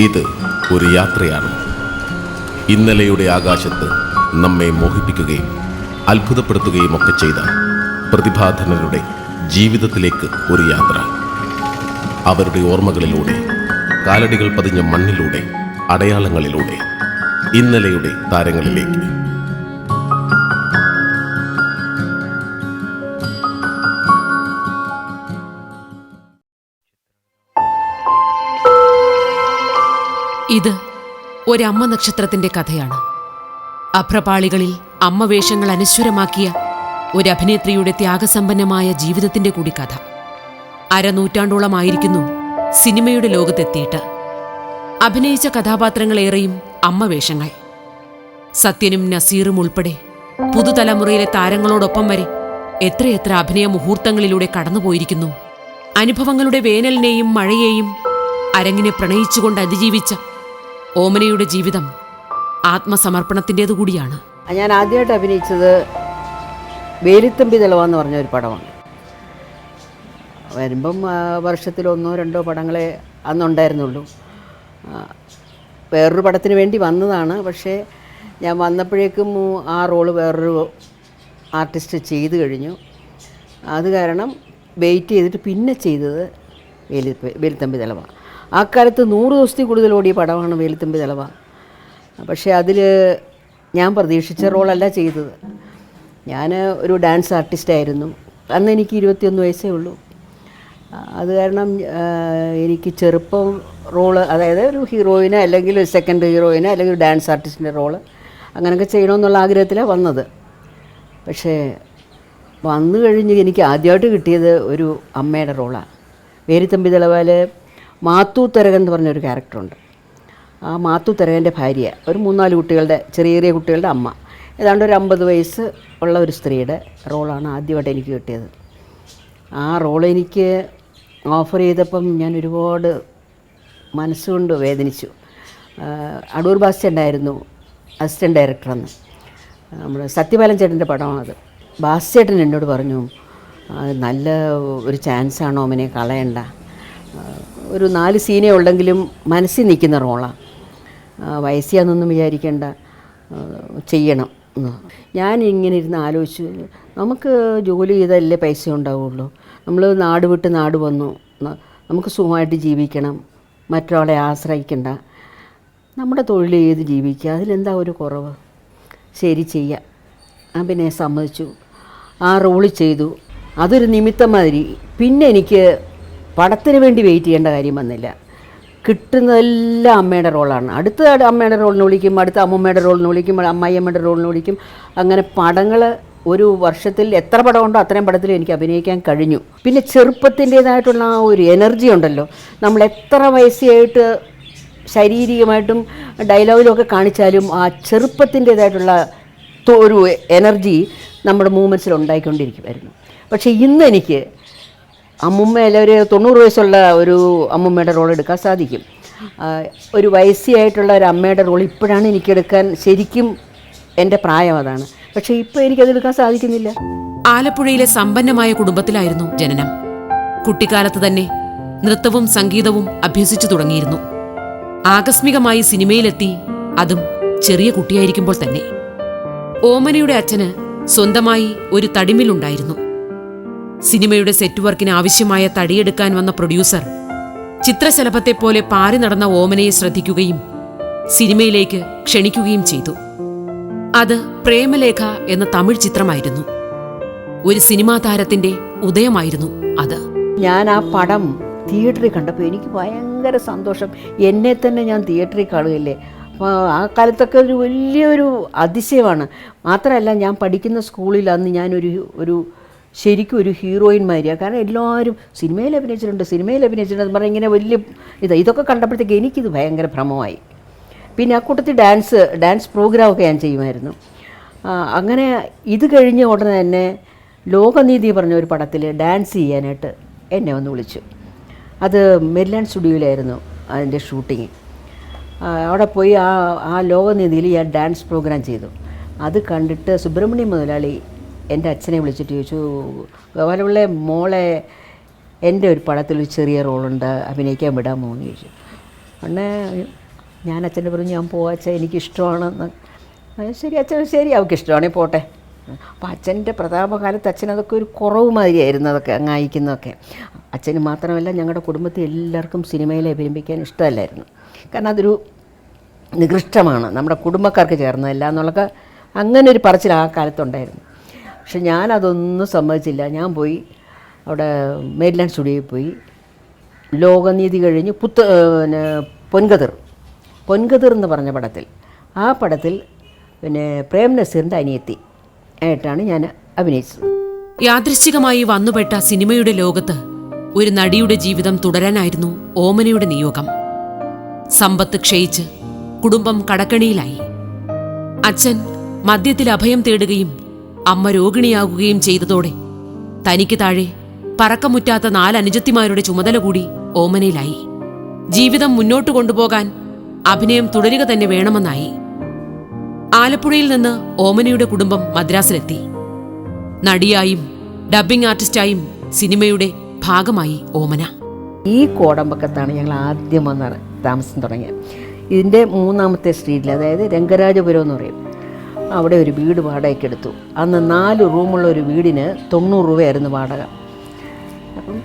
ഇത് ഒരു യാത്രയാണ്. ഇന്നലെയുടെ ആകാശത്ത് നമ്മെ മോഹിപ്പിക്കുകയും അത്ഭുതപ്പെടുത്തുകയും ഒക്കെ ചെയ്ത പ്രതിഭാധനരുടെ ജീവിതത്തിലേക്ക് ഒരു യാത്ര. അവരുടെ ഓർമ്മകളിലൂടെ കാലടികൾ പതിഞ്ഞ മണ്ണിലൂടെ അടയാളങ്ങളിലൂടെ ഇന്നലെയുടെ താരങ്ങളിലേക്ക്. ഒരമ്മ നക്ഷത്രത്തിന്റെ കഥയാണ്. അഭ്രപാളികളിൽ അമ്മ വേഷങ്ങൾ അനശ്വരമാക്കിയ ഒരു അഭിനേത്രിയുടെ ത്യാഗസമ്പന്നമായ ജീവിതത്തിന്റെ കൂടി കഥ. അരനൂറ്റാണ്ടോളമായിരിക്കുന്നു സിനിമയുടെ ലോകത്തെത്തിയിട്ട്. അഭിനയിച്ച കഥാപാത്രങ്ങളേറെയും അമ്മ വേഷങ്ങൾ. സത്യനും നസീറും ഉൾപ്പെടെ പുതുതലമുറയിലെ താരങ്ങളോടൊപ്പം വരെ എത്രയെത്ര അഭിനയ മുഹൂർത്തങ്ങളിലൂടെ കടന്നുപോയിരിക്കുന്നു. അനുഭവങ്ങളുടെ വേനലിനെയും മഴയെയും അരങ്ങിനെ പ്രണയിച്ചുകൊണ്ട് അതിജീവിച്ച ഓമനയുടെ ജീവിതം ആത്മസമർപ്പണത്തിന്റെതു കൂടിയാണ്. ഞാൻ ആദ്യമായിട്ട് അഭിനയിച്ചത് വേലിത്തമ്പി തെളവ എന്ന് പറഞ്ഞ ഒരു പടമാണ്. വരുമ്പം വർഷത്തിൽ ഒന്നോ രണ്ടോ പടങ്ങളെ അന്നുണ്ടായിരുന്നുള്ളൂ. വേറൊരു പടത്തിന് വേണ്ടി വന്നതാണ്. പക്ഷേ ഞാൻ വന്നപ്പോഴേക്കും ആ റോൾ വേറൊരു ആർട്ടിസ്റ്റ് ചെയ്തു കഴിഞ്ഞു. അത് കാരണം വെയിറ്റ് ചെയ്തിട്ട് പിന്നെ ചെയ്തത് വേലി വേലിത്തമ്പി തെളവ ആ കാലത്ത് നൂറ് ദിവസത്തിൽ കൂടുതൽ ഓടിയ പടമാണ് വേലിത്തമ്പി തലവ. പക്ഷേ അതിൽ ഞാൻ പ്രതീക്ഷിച്ച റോളല്ല ചെയ്തത്. ഞാൻ ഒരു ഡാൻസ് ആർട്ടിസ്റ്റായിരുന്നു അന്ന് എനിക്ക് ഇരുപത്തിയൊന്ന് വയസ്സേ ഉള്ളൂ. അത് കാരണം എനിക്ക് ചെറുപ്പം റോൾ അതായത് ഒരു ഹീറോയിന് അല്ലെങ്കിൽ ഒരു സെക്കൻഡ് ഹീറോയിന് അല്ലെങ്കിൽ ഒരു ഡാൻസ് ആർട്ടിസ്റ്റിന്റെ റോൾ അങ്ങനെയൊക്കെ ചെയ്യണമെന്നുള്ള ആഗ്രഹത്തിലാണ് വന്നത്. പക്ഷേ വന്നു കഴിഞ്ഞ് എനിക്ക് ആദ്യമായിട്ട് കിട്ടിയത് ഒരു അമ്മയുടെ റോളാണ് വേരിത്തമ്പി തളവാൽ മാത്തൂ തരകൻ എന്ന് പറഞ്ഞൊരു ക്യാരക്ടറുണ്ട്. ആ മാത്തു തരകന്റെ ഭാര്യ ഒരു മൂന്നാൽ കുട്ടികളുടെ ചെറിയ ചെറിയ കുട്ടികളുടെ അമ്മ. ഏതാണ്ട് ഒരു അമ്പത് വയസ്സ് ഉള്ള ഒരു സ്ത്രീയുടെ റോളാണ് ആദ്യമായിട്ട് എനിക്ക് കിട്ടിയത്. ആ റോൾ എനിക്ക് ഓഫർ ചെയ്തപ്പം ഞാൻ ഒരുപാട് മനസ്സുകൊണ്ട് വേദനിച്ചു. അടൂർ ബാസ്റ്റുണ്ടായിരുന്നു അസിസ്റ്റന്റ് ഡയറക്ടറെന്ന്. നമ്മുടെ സത്യപാലൻ ചേട്ടന്റെ പടമാണത്. ബാസ്റ്റേട്ടൻ എന്നോട് പറഞ്ഞു "ആ, നല്ല ഒരു ചാൻസാണോ അവനെ കളയണ്ട. ഒരു നാല് സീനേ ഉള്ളെങ്കിലും മനസ്സിൽ നിൽക്കുന്ന റോളാണ് വയസ്സിയാന്നൊന്നും വിചാരിക്കേണ്ട ചെയ്യണം. ഞാൻ ഇങ്ങനെ ഇരുന്ന് ആലോചിച്ചു നമുക്ക് ജോലി ചെയ്താലല്ലേ പൈസ ഉണ്ടാവുള്ളൂ. നമ്മൾ നാട് വിട്ട് നാട് വന്നു. നമുക്ക് സുഖമായിട്ട് ജീവിക്കണം. മറ്റൊരാളെ ആശ്രയിക്കണ്ട. നമ്മുടെ തൊഴിൽ ചെയ്ത് ജീവിക്കുക. അതിലെന്താ ഒരു കുറവ്? ശരി ചെയ്യാം. ആ പിന്നെ സമ്മതിച്ചു. ആ റോൾ ചെയ്തു. അതൊരു നിമിത്തം മാതിരി. പിന്നെ എനിക്ക് പടത്തിന് വേണ്ടി വെയിറ്റ് ചെയ്യേണ്ട കാര്യം വന്നില്ല. കിട്ടുന്നതെല്ലാം അമ്മയുടെ റോളാണ് അടുത്ത അമ്മയുടെ റോളിന് വിളിക്കും അടുത്ത അമ്മമ്മയുടെ റോളിന് വിളിക്കും അമ്മായിയമ്മയുടെ റോളിന് വിളിക്കും. അങ്ങനെ പടങ്ങൾ ഒരു വർഷത്തിൽ എത്ര പടമുണ്ടോ അത്രയും പടത്തിൽ എനിക്ക് അഭിനയിക്കാൻ കഴിഞ്ഞു. പിന്നെ ചെറുപ്പത്തിന്റേതായിട്ടുള്ള ആ ഒരു എനർജി ഉണ്ടല്ലോ. നമ്മൾ എത്ര വയസ്സായിട്ട് ശാരീരികമായിട്ടും ഡയലോഗിലൊക്കെ കാണിച്ചാലും ആ ചെറുപ്പത്തിന്റേതായിട്ടുള്ള ഒരു എനർജി നമ്മുടെ മൂമെന്റ്സിൽ ഉണ്ടായിക്കൊണ്ടിരിക്കുമായിരുന്നു പക്ഷേ ഇന്ന് എനിക്ക് അമ്മുമ്മയിൽ ഒരു തൊണ്ണൂറ് വയസ്സുള്ള ഒരു അമ്മുമ്മയുടെ റോൾ എടുക്കാൻ സാധിക്കും. ഒരു വയസ്സിയായിട്ടുള്ള ഒരു അമ്മയുടെ റോൾ ഇപ്പോഴാണ് എനിക്കെടുക്കാൻ ശരിക്കും എന്റെ പ്രായം അതാണ്. പക്ഷേ ഇപ്പോൾ എനിക്കതെടുക്കാൻ സാധിക്കുന്നില്ല. ആലപ്പുഴയിലെ സമ്പന്നമായ കുടുംബത്തിലായിരുന്നു ജനനം. കുട്ടിക്കാലത്ത് തന്നെ നൃത്തവും സംഗീതവും അഭ്യസിച്ചു തുടങ്ങിയിരുന്നു. ആകസ്മികമായി സിനിമയിലെത്തി അതും ചെറിയ കുട്ടിയായിരിക്കുമ്പോൾ തന്നെ. ഓമനയുടെ അച്ഛന് സ്വന്തമായി ഒരു തടിമില്ലുണ്ടായിരുന്നു. സിനിമയുടെ സെറ്റ് വർക്കിന് ആവശ്യമായ തടിയെടുക്കാൻ വന്ന പ്രൊഡ്യൂസർ ചിത്രശലഭത്തെ പോലെ പാറി നടന്ന ഓമനയെ ശ്രദ്ധിക്കുകയും സിനിമയിലേക്ക് ക്ഷണിക്കുകയും ചെയ്തു. അത് പ്രേമലേഖ എന്ന തമിഴ് ചിത്രമായിരുന്നു. ഒരു സിനിമാ താരത്തിന്റെ ഉദയമായിരുന്നു അത്. ഞാൻ ആ പടം തിയേറ്ററിൽ കണ്ടപ്പോൾ എനിക്ക് ഭയങ്കര സന്തോഷം. എന്നെ തന്നെ ഞാൻ തിയേറ്ററിൽ കാണുകയില്ലേ? അപ്പോൾ ആ കാലത്തൊക്കെ ഒരു വലിയൊരു അതിശയമാണ്. മാത്രമല്ല ഞാൻ പഠിക്കുന്ന സ്കൂളിൽ അന്ന് ഞാനൊരു ഒരു ശരിക്കും ഒരു ഹീറോയിൻമാരിയാണ് കാരണം എല്ലാവരും സിനിമയിൽ അഭിനയിച്ചിട്ടുണ്ട് സിനിമയിൽ അഭിനയിച്ചിട്ടുണ്ട് പറഞ്ഞാൽ ഇങ്ങനെ വലിയ ഇത് ഇതൊക്കെ കണ്ടപ്പോഴത്തേക്ക് എനിക്കിത് ഭയങ്കര ഭ്രമമായി. പിന്നെ ആ കൂട്ടത്തിൽ ഡാൻസ് ഡാൻസ് പ്രോഗ്രാമൊക്കെ ഞാൻ ചെയ്യുമായിരുന്നു. അങ്ങനെ ഇത് കഴിഞ്ഞ ഉടനെ തന്നെ ലോകനീതി പറഞ്ഞ ഒരു പടത്തിൽ ഡാൻസ് ചെയ്യാനായിട്ട് എന്നെ ഒന്ന് വിളിച്ചു. അത് മെരിലാൻഡ് സ്റ്റുഡിയോയിലായിരുന്നു അതിന്റെ ഷൂട്ടിങ്. അവിടെ പോയി ആ ആ ലോകനീതിയിൽ ഞാൻ ഡാൻസ് പ്രോഗ്രാം ചെയ്തു. അത് കണ്ടിട്ട് സുബ്രഹ്മണ്യം മുതലാളി എന്റെ അച്ഛനെ വിളിച്ചിട്ട് ചോദിച്ചു ഗോപാലപിള്ളെ മോളെ എന്റെ ഒരു പടത്തിൽ ഒരു ചെറിയ റോളുണ്ട് അഭിനയിക്കാൻ വിടാമോ? എന്ന് ചോദിച്ചു. അണ്ണേ ഞാൻ അച്ഛന്റെ പറഞ്ഞു ഞാൻ പോവാ അച്ഛൻ എനിക്കിഷ്ടമാണെന്ന്. ശരി അച്ഛൻ ശരി അവൾക്ക് ഇഷ്ടമാണെങ്കിൽ പോട്ടെ. അപ്പോൾ അച്ഛന്റെ പ്രതാപകാലത്ത് അച്ഛൻ അതൊക്കെ ഒരു കുറവ് മാതിരിയായിരുന്നു അതൊക്കെ അങ്ങ് അയക്കുന്നതൊക്കെ അച്ഛന് മാത്രമല്ല ഞങ്ങളുടെ കുടുംബത്തിൽ എല്ലാവർക്കും സിനിമയിൽ അഭിനയിപ്പിക്കാൻ ഇഷ്ടമല്ലായിരുന്നു. കാരണം അതൊരു നികൃഷ്ടമാണ്. നമ്മുടെ കുടുംബക്കാർക്ക് ചേർന്നതല്ല എന്നുള്ളൊക്കെ അങ്ങനെ ഒരു പറച്ചിൽ ആ കാലത്തുണ്ടായിരുന്നു. പക്ഷെ ഞാനതൊന്നും സമ്മതിച്ചില്ല. ഞാൻ പോയി അവിടെ മേരിലാൻഡ് സ്റ്റുഡിയോയിൽ പോയി. ലോകനീതി കഴിഞ്ഞ് പുത്ത പിന്നെ പൊൻകതിർ പൊൻകതിർ എന്ന് പറഞ്ഞ പടത്തിൽ. ആ പടത്തിൽ പിന്നെ പ്രേം നസീറിന്റെ അനിയത്തി ആയിട്ടാണ് ഞാൻ അഭിനയിച്ചത്. യാദൃശ്ചികമായി വന്നുപെട്ട സിനിമയുടെ ലോകത്ത് ഒരു നടിയുടെ ജീവിതം തുടരാനായിരുന്നു ഓമനയുടെ നിയോഗം. സമ്പത്ത് ക്ഷയിച്ച് കുടുംബം കടക്കണിയിലായി. അച്ഛൻ മദ്യത്തിൽ അഭയം തേടുകയും അമ്മ രോഗിണിയാകുകയും ചെയ്തതോടെ തനിക്ക് താഴെ പറക്കമുറ്റാത്ത നാല് അനുജത്തിമാരുടെ ചുമതല കൂടി ഓമനയിലായി. ജീവിതം മുന്നോട്ട് കൊണ്ടുപോകാൻ അഭിനയം തുടരുക തന്നെ വേണമെന്നായി. ആലപ്പുഴയിൽ നിന്ന് ഓമനയുടെ കുടുംബം മദ്രാസിലെത്തി. നടിയായും ഡബ്ബിംഗ് ആർട്ടിസ്റ്റായും സിനിമയുടെ ഭാഗമായി ഓമന. ഈ കോടമ്പക്കത്താണ് ഞങ്ങൾ ആദ്യം വന്ന് താമസം തുടങ്ങിയത്. ഇതിന്റെ മൂന്നാമത്തെ സ്ട്രീറ്റിൽ അതായത് രംഗരാജപുരം എന്ന് പറയും. അവിടെ ഒരു വീട് വാടകയ്ക്ക് എടുത്തു. അന്ന് നാല് റൂമുള്ള ഒരു വീടിന് തൊണ്ണൂറ് രൂപയായിരുന്നു വാടക. അപ്പം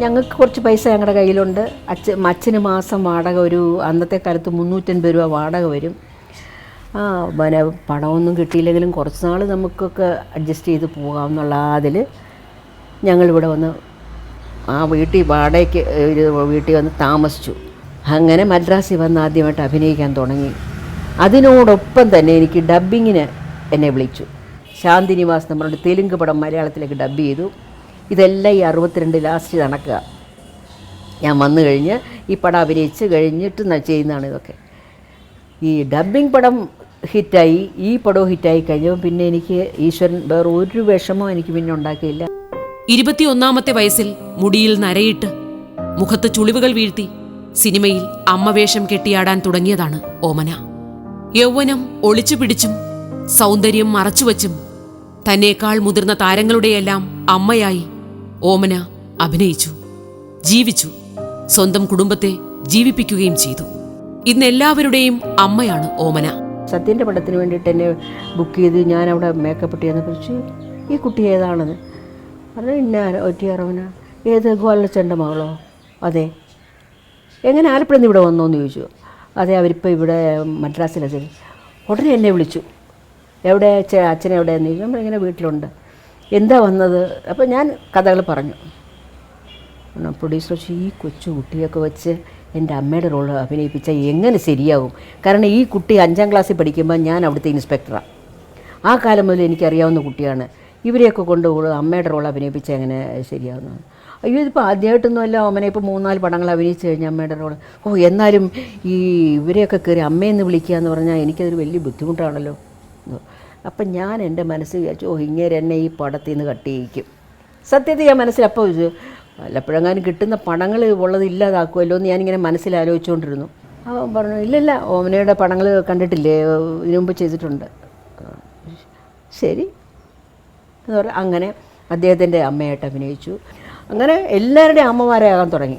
ഞങ്ങൾക്ക് കുറച്ച് പൈസ ഞങ്ങളുടെ കയ്യിലുണ്ട്. അച്ഛൻ അച്ഛന് മാസം വാടക ഒരു അന്നത്തെ കാലത്ത് മുന്നൂറ്റൻപത് രൂപ വാടക വരും. ആ പിന്നെ പണമൊന്നും കിട്ടിയില്ലെങ്കിലും കുറച്ച് നാൾ നമുക്കൊക്കെ അഡ്ജസ്റ്റ് ചെയ്ത് പോകാമെന്നുള്ള അതിൽ ഞങ്ങളിവിടെ വന്ന് ആ വീട്ടിൽ വാടകയ്ക്ക് വീട്ടിൽ വന്ന് താമസിച്ചു. അങ്ങനെ മദ്രാസിൽ വന്ന് ആദ്യമായിട്ട് അഭിനയിക്കാൻ തുടങ്ങി. അതിനോടൊപ്പം തന്നെ എനിക്ക് ഡബ്ബിങ്ങിന് എന്നെ വിളിച്ചു. ശാന്തിനിവാസ് നമ്മളുടെ തെലുങ്ക് പടം മലയാളത്തിലേക്ക് ഡബ് ചെയ്തു. ഇതെല്ലാം ഈ അറുപത്തിരണ്ട് ലാസ്റ്റ് നടക്കുക. ഞാൻ വന്നു കഴിഞ്ഞ് ഈ പടം അഭിനയിച്ച് കഴിഞ്ഞിട്ട് ചെയ്യുന്നതാണ് ഇതൊക്കെ. ഈ ഡബ്ബിംഗ് പടം ഹിറ്റായി ഈ പടവും ഹിറ്റായി കഴിഞ്ഞപ്പോൾ പിന്നെ എനിക്ക് ഈശ്വരൻ വേറെ ഒരു വിഷമവും എനിക്ക് പിന്നെ ഉണ്ടാക്കിയില്ല. ഇരുപത്തിയൊന്നാമത്തെ വയസ്സിൽ മുടിയിൽ നരയിട്ട് മുഖത്ത് ചുളിവുകൾ വീഴ്ത്തി സിനിമയിൽ അമ്മവേഷം കെട്ടിയാടാൻ തുടങ്ങിയതാണ് ഓമന. യൗവനം ഒളിച്ചുപിടിച്ചും സൗന്ദര്യം മറച്ചുവച്ചും തന്നേക്കാൾ മുതിർന്ന താരങ്ങളുടെയെല്ലാം അമ്മയായി ഓമന അഭിനയിച്ചു ജീവിച്ചു സ്വന്തം കുടുംബത്തെ ജീവിപ്പിക്കുകയും ചെയ്തു. ഇന്ന് എല്ലാവരുടെയും അമ്മയാണ് ഓമന. സത്യന്റെ പടത്തിന് വേണ്ടിയിട്ട് എന്നെ ബുക്ക് ചെയ്ത് ഞാൻ അവിടെ മേക്കപ്പ് ഇട്ടിയെന്ന് കുറിച്ച് ഈ കുട്ടി ഏതാണെന്ന്? പറഞ്ഞു ഇന്ന ഏത് ഗോലച്ചന്റെ മകളോ? അതെ. എങ്ങനെ? ആലപ്പുഴ ഇവിടെ വന്നോന്ന് ചോദിച്ചു? അതെ അവരിപ്പോൾ ഇവിടെ മദ്രാസിലെത്തി ഉടനെ എന്നെ വിളിച്ചു. എവിടെ? അച്ഛനെ എവിടെ എവിടെയെന്ന് ഇങ്ങനെ നമ്മളിങ്ങനെ വീട്ടിലുണ്ട്. എന്താ വന്നത്? അപ്പോൾ ഞാൻ കഥകൾ പറഞ്ഞു. പ്രൊഡ്യൂസർ വെച്ച് ഈ കൊച്ചു കുട്ടിയൊക്കെ വെച്ച് എന്റെ അമ്മയുടെ റോൾ അഭിനയിപ്പിച്ചാൽ എങ്ങനെ ശരിയാവും? കാരണം ഈ കുട്ടി അഞ്ചാം ക്ലാസ്സിൽ പഠിക്കുമ്പോൾ ഞാൻ അവിടുത്തെ ഇൻസ്പെക്ടറാണ് ആ. കാലം മുതൽ എനിക്കറിയാവുന്ന കുട്ടിയാണ്. ഇവരെയൊക്കെ കൊണ്ട് അമ്മയുടെ റോൾ അഭിനയിപ്പിച്ചാൽ എങ്ങനെ ശരിയാകുന്നു അയ്യോ ഇതിപ്പോൾ ആദ്യമായിട്ടൊന്നും അല്ല അമ്മനെ ഇപ്പോൾ മൂന്നാൽ പടങ്ങൾ അഭിനയിച്ച് കഴിഞ്ഞാൽ അമ്മയുടെ റോൾ ഓ എന്നാലും ഈ ഇവരെയൊക്കെ കയറി അമ്മയെന്ന് വിളിക്കുക എന്ന് പറഞ്ഞാൽ എനിക്കതൊരു വലിയ ബുദ്ധിമുട്ടാണല്ലോ. അപ്പം ഞാൻ എന്റെ മനസ്സ് വിചാരിച്ചു ഓ ഇങ്ങനെ എന്നെ ഈ പടത്തിൽ നിന്ന് കട്ട് ചെയ്യിക്കും. സത്യത്തിൽ ഞാൻ ഇത് വല്ലപ്പോഴെങ്ങാനും കിട്ടുന്ന പണങ്ങൾ ഉള്ളത് ഇല്ലാതാക്കുമല്ലോ എന്ന് ഞാനിങ്ങനെ മനസ്സിൽ ആലോചിച്ചുകൊണ്ടിരുന്നു അവൻ പറഞ്ഞു ഇല്ലല്ല ഓമനയുടെ പടങ്ങൾ കണ്ടിട്ടില്ലേ? ഇതിനു ചെയ്തിട്ടുണ്ട്. ശരി. എന്ന് പറഞ്ഞാൽ അങ്ങനെ അദ്ദേഹത്തിന്റെ അമ്മയായിട്ട് അഭിനയിച്ചു. അങ്ങനെ എല്ലാവരുടെയും അമ്മമാരാകാൻ തുടങ്ങി.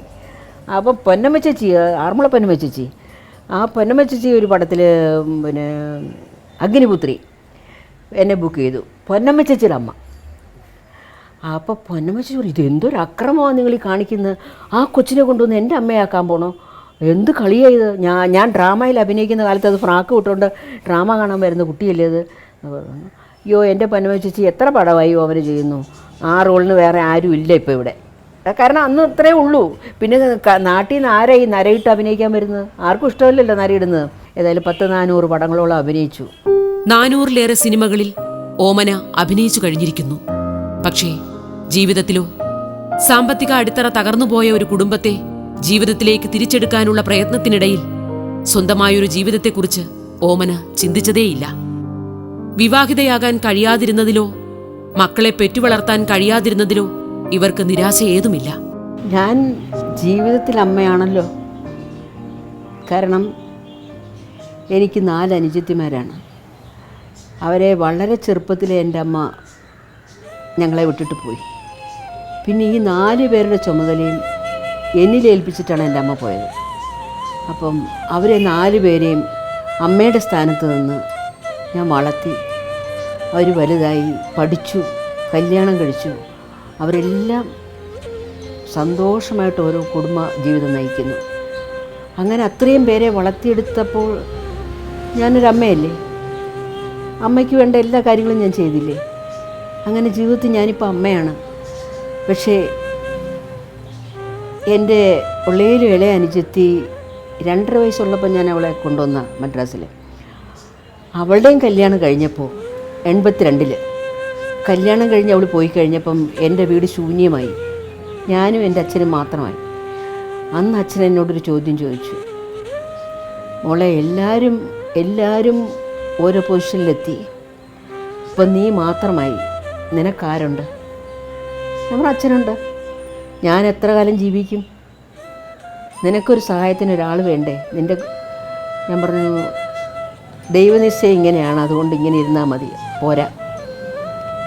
അപ്പം പൊന്നമ്മ ചേച്ചി ആറന്മുള പൊന്നമ്മ ചേച്ചി ആ പൊന്നമ്മ ചേച്ചി ഒരു പടത്തിൽ പിന്നെ അഗ്നിപുത്രി എന്നെ ബുക്ക് ചെയ്തു. പൊന്നമ്മ ചേച്ചിയുടെ അമ്മ. അപ്പോൾ പൊന്നമ്മച്ചി പറയും ഇത് എന്തൊരു അക്രമമാണ് നിങ്ങൾ ഈ കാണിക്കുന്നത്? ആ കൊച്ചിനെ കൊണ്ടുവന്ന് എന്റെ അമ്മയാക്കാൻ പോണോ? എന്ത് കളിയാണ് ഇത്? ഞാൻ ഞാൻ ഡ്രാമയിൽ അഭിനയിക്കുന്ന കാലത്ത് അത് ഫ്രാക്ക് വിട്ടുകൊണ്ട് ഡ്രാമ കാണാൻ വരുന്ന കുട്ടിയല്ലേ അത് അയ്യോ എന്റെ പൊന്നമ്മച്ചി എത്ര പടമായി അവർ ചെയ്യുന്നു? ആ റോളിന് വേറെ ആരും ഇല്ല ഇപ്പോൾ ഇവിടെ. കാരണം അന്ന് ഇത്രേ ഉള്ളൂ. പിന്നെ നാട്ടിൽ നിന്ന് ആരാ ഈ നരയിട്ട് അഭിനയിക്കാൻ വരുന്നത്? ആർക്കും ഇഷ്ടമല്ലല്ലോ നരയിടുന്നത് ഏതായാലും പത്ത് നാനൂറ് പടങ്ങളോളം അഭിനയിച്ചു. നാനൂറിലേറെ സിനിമകളിൽ ഓമന അഭിനയിച്ചു കഴിഞ്ഞിരിക്കുന്നു. പക്ഷേ ജീവിതത്തിലോ സാമ്പത്തിക അടിത്തറ തകർന്നുപോയ ഒരു കുടുംബത്തെ ജീവിതത്തിലേക്ക് തിരിച്ചെടുക്കാനുള്ള പ്രയത്നത്തിനിടയിൽ സ്വന്തമായൊരു ജീവിതത്തെക്കുറിച്ച് ഓമന ചിന്തിച്ചതേയില്ല. വിവാഹിതയാകാൻ കഴിയാതിരുന്നതിലോ മക്കളെ പെറ്റുവളർത്താൻ കഴിയാതിരുന്നതിലോ ഇവർക്ക് നിരാശ ഏതുമില്ല ഞാൻ ജീവിതത്തിൽ അമ്മയാണല്ലോ. കാരണം എനിക്ക് നാല് അനുജത്തിമാരാണ്. അവരെ വളരെ ചെറുപ്പത്തിലെ എന്റെ അമ്മ ഞങ്ങളെ വിട്ടിട്ട് പോയി. പിന്നെ ഈ നാല് പേരുടെ ചുമതലയും എന്നിലേൽപ്പിച്ചിട്ടാണ് എന്റെ അമ്മ പോയത്. അപ്പം അവരെ നാല് പേരെയും അമ്മയുടെ സ്ഥാനത്ത് നിന്ന് ഞാൻ വളർത്തി അവർ വലുതായി പഠിച്ചു കല്യാണം കഴിച്ചു. അവരെല്ലാം സന്തോഷമായിട്ട് ഓരോ കുടുംബ ജീവിതം നയിക്കുന്നു. അങ്ങനെ അത്രയും പേരെ വളർത്തിയെടുത്തപ്പോൾ ഞാനൊരു അമ്മയല്ലേ? അമ്മയ്ക്ക് വേണ്ട എല്ലാ കാര്യങ്ങളും ഞാൻ ചെയ്തില്ലേ? അങ്ങനെ ജീവിതത്തിൽ ഞാനിപ്പോൾ അമ്മയാണ്. പക്ഷേ എന്റെ ഉള്ളയിലും ഇളയ അനുജത്തി രണ്ടര വയസ്സുള്ളപ്പോൾ ഞാൻ അവളെ കൊണ്ടുവന്ന മദ്രാസിൽ അവളുടെയും കല്യാണം കഴിഞ്ഞപ്പോൾ എൺപത്തിരണ്ടിൽ കല്യാണം കഴിഞ്ഞ് അവൾ പോയി കഴിഞ്ഞപ്പം എന്റെ വീട് ശൂന്യമായി. ഞാനും എന്റെ അച്ഛനും മാത്രമായി. അന്ന് അച്ഛൻ എന്നോടൊരു ചോദ്യം ചോദിച്ചു. മോളെ എല്ലാവരും എല്ലാവരും ഓരോ പൊസിഷനിലെത്തി. ഇപ്പം നീ മാത്രമായി. നിനക്കാരുണ്ട്? നമ്മുടെ അച്ഛനുണ്ട്. ഞാൻ എത്ര കാലം ജീവിക്കും? നിനക്കൊരു സഹായത്തിന് ഒരാൾ വേണ്ടേ? നിന്റെ ഞാൻ പറഞ്ഞു ദൈവനിശ്ചയം ഇങ്ങനെയാണ്. അതുകൊണ്ട് ഇങ്ങനെ ഇരുന്നാൽ മതി. പോരാ.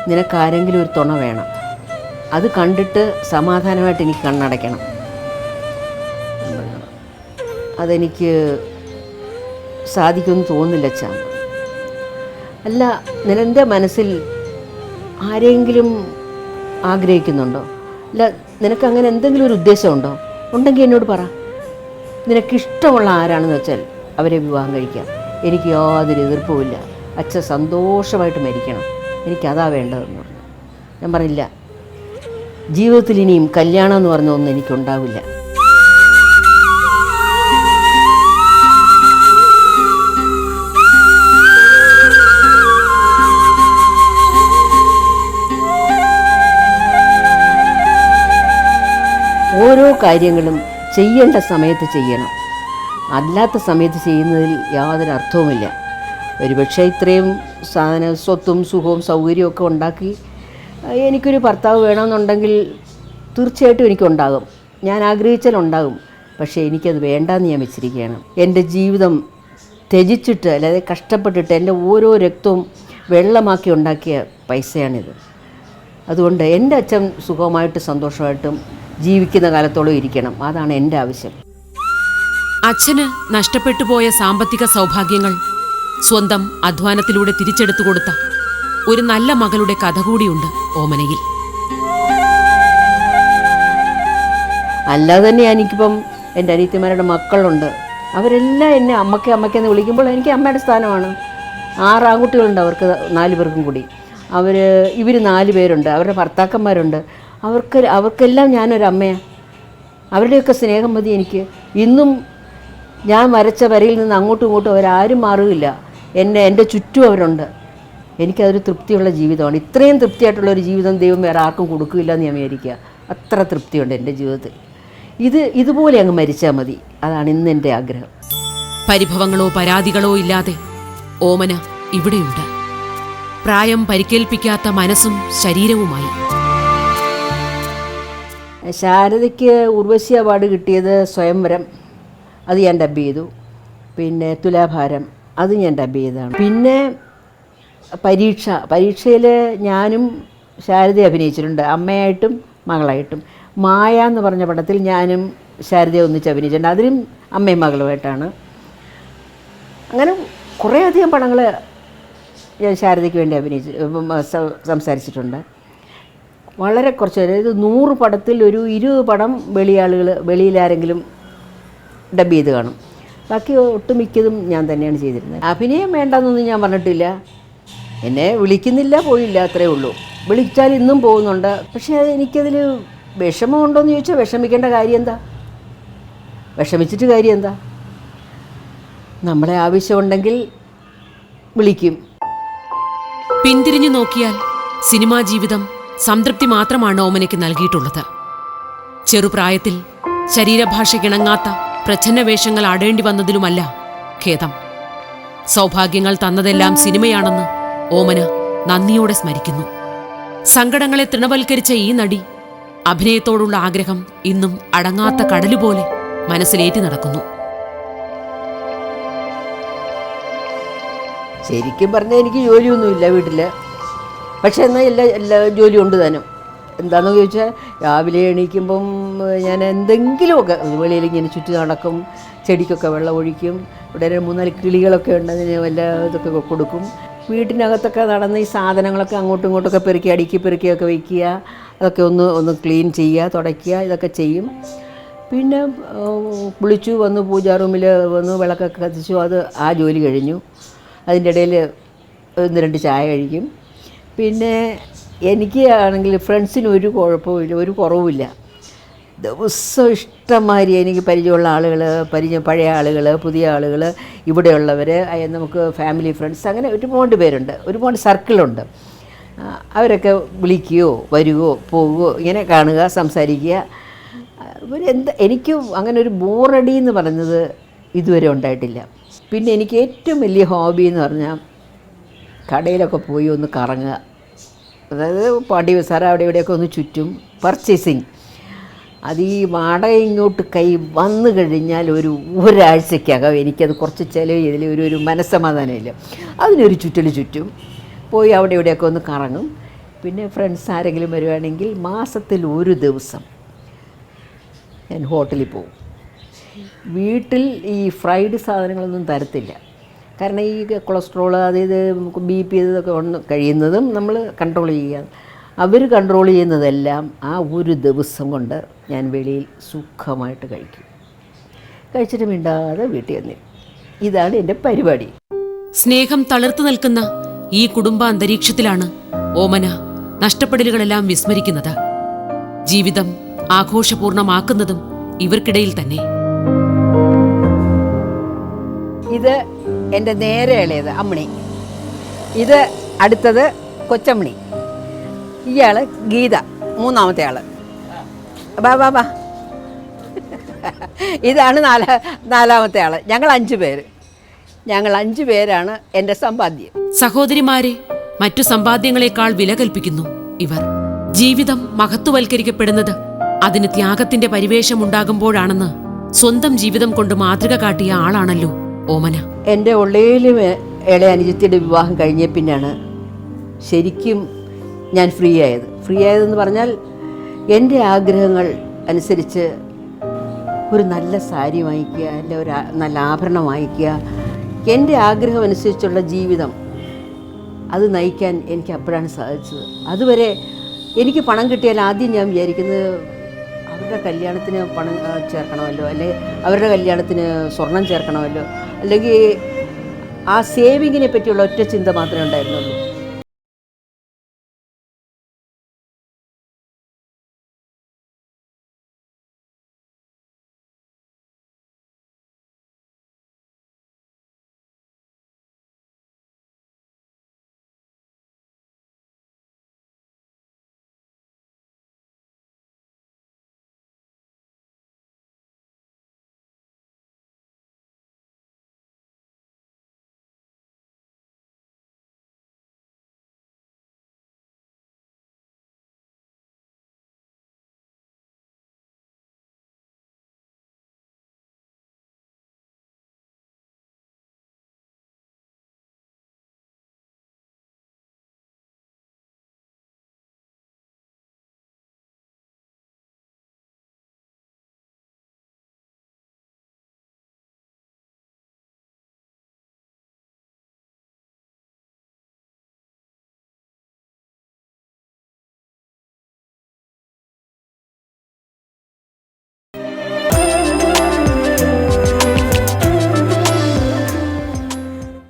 നിനക്കാരെങ്കിലും ഒരു തുണ വേണം. അത് കണ്ടിട്ട് സമാധാനമായിട്ട് എനിക്ക് കണ്ണടയ്ക്കണം. അതെനിക്ക് സാധിക്കുമെന്ന് തോന്നുന്നില്ല ചാ അല്ല നിനെന്റെ മനസ്സിൽ ആരെങ്കിലും ആഗ്രഹിക്കുന്നുണ്ടോ? അല്ല നിനക്ക് അങ്ങനെ എന്തെങ്കിലും ഒരു ഉദ്ദേശമുണ്ടോ? ഉണ്ടെങ്കിൽ എന്നോട് പറ. നിനക്കിഷ്ടമുള്ള ആരാണെന്ന് വെച്ചാൽ അവരെ വിവാഹം കഴിക്കാം. എനിക്ക് യാതൊരു എതിർപ്പുമില്ല. അച്ഛൻ സന്തോഷമായിട്ട് മരിക്കണം. എനിക്കതാ വേണ്ടതെന്ന് പറഞ്ഞു. ഞാൻ പറഞ്ഞില്ല. ജീവിതത്തിൽ ഇനിയും കല്യാണം എന്ന് പറഞ്ഞ ഒന്നും എനിക്കുണ്ടാവില്ല. ഓരോ കാര്യങ്ങളും ചെയ്യേണ്ട സമയത്ത് ചെയ്യണം. അല്ലാത്ത സമയത്ത് ചെയ്യുന്നതിൽ യാതൊരു അർത്ഥവുമില്ല ഒരുപക്ഷെ ഇത്രയും സാധന സ്വത്തും സുഖവും സൗകര്യവും ഒക്കെ ഉണ്ടാക്കി എനിക്കൊരു ഭർത്താവ് വേണമെന്നുണ്ടെങ്കിൽ തീർച്ചയായിട്ടും എനിക്കുണ്ടാകും. ഞാൻ ആഗ്രഹിച്ചാൽ ഉണ്ടാകും. പക്ഷേ എനിക്കത് വേണ്ടാന്ന് ഞാൻ വെച്ചിരിക്കുകയാണ്. എന്റെ ജീവിതം ത്യജിച്ചിട്ട് അല്ലാതെ കഷ്ടപ്പെട്ടിട്ട് എന്റെ ഓരോ രക്തവും വെള്ളമാക്കി ഉണ്ടാക്കിയ പൈസയാണിത്. അതുകൊണ്ട് എന്റെ അച്ഛൻ സുഖമായിട്ട് സന്തോഷമായിട്ടും ജീവിക്കുന്ന കാലത്തോളം ഇരിക്കണം. അതാണ് എന്റെ ആവശ്യം. അച്ഛന് നഷ്ടപ്പെട്ടു പോയ സാമ്പത്തിക സൗഭാഗ്യങ്ങൾ സ്വന്തം അധ്വാനത്തിലൂടെ തിരിച്ചെടുത്തു കൊടുത്ത ഒരു നല്ല മകളുടെ കഥ കൂടിയുണ്ട് ഓമനയിൽ. അല്ലാതെ തന്നെ എനിക്കിപ്പം എന്റെ അനിയത്തിമാരുടെ മക്കളുണ്ട്. അവരെല്ലാം എന്നെ അമ്മയ്ക്ക് എന്ന് വിളിക്കുമ്പോൾ എനിക്ക് അമ്മയുടെ സ്ഥാനമാണ്. ആറ് ആൺകുട്ടികളുണ്ട് അവർക്ക് നാല് പേർക്കും കൂടി. അവർ ഇവർ നാല് പേരുണ്ട്. അവരുടെ ഭർത്താക്കന്മാരുണ്ട്. അവർക്ക് അവർക്കെല്ലാം ഞാനൊരു അമ്മയാണ് അവരുടെയൊക്കെ സ്നേഹം മതി എനിക്ക്. ഇന്നും ഞാൻ വരച്ച വരയിൽ നിന്ന് അങ്ങോട്ടും ഇങ്ങോട്ടും അവരാരും മാറുകയില്ല. എന്നെ എന്റെ ചുറ്റും അവരുണ്ട്. എനിക്കതൊരു തൃപ്തിയുള്ള ജീവിതമാണ്. ഇത്രയും തൃപ്തിയായിട്ടുള്ള ഒരു ജീവിതം ദൈവം വേറെ ആർക്കും കൊടുക്കില്ല എന്ന് ഞാൻ വിചാരിക്കുക. അത്ര തൃപ്തിയുണ്ട് എന്റെ ജീവിതത്തിൽ. ഇത് ഇതുപോലെ അങ്ങ് മരിച്ചാൽ മതി. അതാണ് ഇന്ന് എന്റെ ആഗ്രഹം. പരിഭവങ്ങളോ പരാതികളോ ഇല്ലാതെ ഓമന ഇവിടെയുണ്ട്. പ്രായം പരിക്കേൽപ്പിക്കാത്ത മനസ്സും ശരീരവുമായി. ശാരദയ്ക്ക് ഉർവശി അവാർഡ് കിട്ടിയത് സ്വയംവരം. അത് ഞാൻ ഡബ് ചെയ്തു. പിന്നെ തുലാഭാരം. അത് ഞാൻ ഡബ് ചെയ്തതാണ്. പിന്നെ പരീക്ഷ പരീക്ഷയിൽ ഞാനും ശാരദ അഭിനയിച്ചിട്ടുണ്ട്. അമ്മയായിട്ടും മകളായിട്ടും. മായ എന്ന് പറഞ്ഞ പടത്തിൽ ഞാനും ശാരദയെ ഒന്നിച്ച് അഭിനയിച്ചിട്ടുണ്ട്. അതിലും അമ്മയും മകളുമായിട്ടാണ്. അങ്ങനെ കുറേയധികം പടങ്ങൾ ഞാൻ ശാരദയ്ക്ക് വേണ്ടി അഭിനയിച്ച് സംസാരിച്ചിട്ടുണ്ട്. വളരെ കുറച്ച് അതായത് നൂറ് പടത്തിൽ ഒരു ഇരുപത് പടം വെളിയാളുകൾ വെളിയിലാരെങ്കിലും ഡബ് ചെയ്ത് കാണും. ബാക്കി ഒട്ടുമിക്കതും ഞാൻ തന്നെയാണ് ചെയ്തിരുന്നത്. അഭിനയം വേണ്ടെന്നൊന്നും ഞാൻ പറഞ്ഞിട്ടില്ല. എന്നെ വിളിക്കുന്നില്ല പോയില്ല അത്രേ ഉള്ളൂ. വിളിച്ചാൽ ഇന്നും പോകുന്നുണ്ട്. പക്ഷേ എനിക്കതിൽ വിഷമമുണ്ടോ എന്ന് ചോദിച്ചാൽ വിഷമിക്കേണ്ട കാര്യം എന്താ? വിഷമിച്ചിട്ട് കാര്യം എന്താ? നമ്മളെ ആവശ്യമുണ്ടെങ്കിൽ വിളിക്കും. പിന്തിരിഞ്ഞു നോക്കിയാൽ സിനിമാ ജീവിതം സംതൃപ്തി മാത്രമാണ് ഓമനയ്ക്ക് നൽകിയിട്ടുള്ളത്. ചെറുപ്രായത്തിൽ ശരീരഭാഷയ്ക്കിണങ്ങാത്ത പ്രച്ഛന്ന വേഷങ്ങൾ ആടേണ്ടി വന്നതിലുമല്ല ഖേദം. സൗഭാഗ്യങ്ങൾ തന്നതെല്ലാം സിനിമയാണെന്ന് ഓമന നന്ദിയോടെ സ്മരിക്കുന്നു. സങ്കടങ്ങളെ തൃണവൽക്കരിച്ച ഈ നടി അഭിനയത്തോടുള്ള ആഗ്രഹം ഇന്നും അടങ്ങാത്ത കടലുപോലെ മനസ്സിലേറ്റി നടക്കുന്നു. ശരിക്കും പറഞ്ഞാൽ എനിക്ക് ജോലിയൊന്നുമില്ല വീട്ടിൽ പക്ഷേ എന്നാൽ എല്ലാ എല്ലാ ജോലിയുണ്ട് എന്താണെന്ന് ചോദിച്ചാൽ രാവിലെ എണീക്കുമ്പം ഞാൻ എന്തെങ്കിലുമൊക്കെ വെളിയിൽ ഇങ്ങനെ ചുറ്റി നടക്കും ചെടിക്കൊക്കെ വെള്ളം ഒഴിക്കും ഇവിടെ മൂന്നാൽ കിളികളൊക്കെ ഉണ്ട് അതിന് വല്ല ഇതൊക്കെ കൊടുക്കും. വീട്ടിനകത്തൊക്കെ നടന്ന് ഈ സാധനങ്ങളൊക്കെ അങ്ങോട്ടും ഇങ്ങോട്ടൊക്കെ പെറുക്കി അടുക്കി പെറുക്കിയൊക്കെ വയ്ക്കുക അതൊക്കെ ഒന്ന് ഒന്ന് ക്ലീൻ ചെയ്യുക തുടയ്ക്കുക ഇതൊക്കെ ചെയ്യും. പിന്നെ കുളിച്ചു വന്ന് പൂജാ റൂമിൽ വന്ന് വിളക്കൊക്കെ കത്തിച്ചു അത് ആ ജോലി കഴിഞ്ഞു. അതിന്റെ ഇടയിൽ ഒന്ന് രണ്ട് ചായ കഴിക്കും. പിന്നെ എനിക്ക് ആണെങ്കിൽ ഫ്രണ്ട്സിന് ഒരു കുഴപ്പമില്ല ഒരു കുറവുമില്ല. ദിവസം ഇഷ്ടംമാതിരി എനിക്ക് പരിചയമുള്ള ആളുകൾ പരിചയം പഴയ ആളുകൾ പുതിയ ആളുകൾ ഇവിടെയുള്ളവർ നമുക്ക് ഫാമിലി ഫ്രണ്ട്സ് അങ്ങനെ ഒരുപാട് പേരുണ്ട്. ഒരുപാട് സർക്കിളുണ്ട് അവരൊക്കെ വിളിക്കുകയോ വരുവോ പോവുകയോ ഇങ്ങനെ കാണുക സംസാരിക്കുക. ഇവരെന്ത് എനിക്ക് അങ്ങനെ ഒരു ബോറടി എന്ന് പറഞ്ഞത് ഇതുവരെ ഉണ്ടായിട്ടില്ല. പിന്നെ എനിക്ക് ഏറ്റവും വലിയ ഹോബി എന്ന് പറഞ്ഞാൽ കടയിലൊക്കെ പോയി ഒന്ന് കറങ്ങുക. അതായത് പടി സാറ അവിടെ ഇവിടെയൊക്കെ ഒന്ന് ചുറ്റും പർച്ചേസിങ് അത് ഈ വാടക ഇങ്ങോട്ട് കൈ വന്നു കഴിഞ്ഞാൽ ഒരു ഒരാഴ്ചക്കകം എനിക്കത് കുറച്ച് ചിലവ് ചെയ്തിൽ ഒരു ഒരു മനസ്സമാധാനമില്ല. അതിനൊരു ചുറ്റൽ ചുറ്റും പോയി അവിടെ ഇവിടെയൊക്കെ ഒന്ന് കറങ്ങും. പിന്നെ ഫ്രണ്ട്സ് ആരെങ്കിലും വരുവാണെങ്കിൽ മാസത്തിൽ ഒരു ദിവസം ഞാൻ ഹോട്ടലിൽ പോകും. വീട്ടിൽ ഈ ഫ്രൈഡ് സാധനങ്ങളൊന്നും തരത്തില്ല. കാരണം ഈ കൊളസ്ട്രോൾ അതായത് ബി പി ഇതൊക്കെ ഒന്ന് കഴിയുന്നതും നമ്മൾ കൺട്രോൾ ചെയ്യുക അവർ കൺട്രോൾ ചെയ്യുന്നതെല്ലാം ആ ഒരു ദിവസം കൊണ്ട് ഞാൻ വെളിയിൽ സുഖമായിട്ട് കഴിക്കും. കഴിച്ചിട്ട് മിണ്ടാതെ വീട്ടിൽ വന്നിരും ഇതാണ് എന്റെ പരിപാടി. സ്നേഹം തളർത്തു നിൽക്കുന്ന ഈ കുടുംബ അന്തരീക്ഷത്തിലാണ് ഓമന നഷ്ടപ്പെടലുകളെല്ലാം വിസ്മരിക്കുന്നത്. ജീവിതം ആഘോഷപൂർണമാക്കുന്നതും ഇവർക്കിടയിൽ തന്നെ. ഇത് എന്റെ നേരെ ഇളയത് അമ്മണി. ഇത് അടുത്തത് കൊച്ചമ്മണി. ഇയാൾ ഗീത മൂന്നാമത്തെ ആൾ. ബാ ബാ ബാ ഇതാണ് നാല നാലാമത്തെ ആൾ. ഞങ്ങൾ അഞ്ച് പേര്. ഞങ്ങൾ അഞ്ച് പേരാണ് എന്റെ സമ്പാദ്യം. സഹോദരിമാരെ മറ്റു സമ്പാദ്യങ്ങളെക്കാൾ വില കൽപ്പിക്കുന്നു ഇവർ. ജീവിതം മഹത്വവൽക്കരിക്കപ്പെടുന്നത് അതിന് ത്യാഗത്തിന്റെ പരിവേഷമുണ്ടാകുമ്പോഴാണെന്ന് സ്വന്തം ജീവിതം കൊണ്ട് മാതൃക കാട്ടിയ ആളാണല്ലോ. ഓമന. എന്റെ ഉള്ളിലും ഇളയ അനുജത്തിയുടെ വിവാഹം കഴിഞ്ഞ പിന്നാണ് ശരിക്കും ഞാൻ ഫ്രീ ആയത്. ഫ്രീ ആയതെന്ന് പറഞ്ഞാൽ എന്റെ ആഗ്രഹങ്ങൾ അനുസരിച്ച് ഒരു നല്ല സാരി വാങ്ങിക്കുക അല്ലെ ഒരു നല്ല ആഭരണം വാങ്ങിക്കുക. എന്റെ ആഗ്രഹം അനുസരിച്ചുള്ള ജീവിതം അത് നയിക്കാൻ എനിക്ക് അപ്പോഴാണ് സാധിച്ചത്. അതുവരെ എനിക്ക് പണം കിട്ടിയാൽ ആദ്യം ഞാൻ വിചാരിക്കുന്നത് അവരുടെ കല്യാണത്തിന് പണം ചേർക്കണമല്ലോ അല്ലെ അവരുടെ കല്യാണത്തിന് സ്വർണം ചേർക്കണമല്ലോ. അല്ലെങ്കിൽ ആ സേവിങ്ങിനെ പറ്റിയുള്ള ഒറ്റ ചിന്ത മാത്രമേ ഉണ്ടായിരുന്നുള്ളൂ.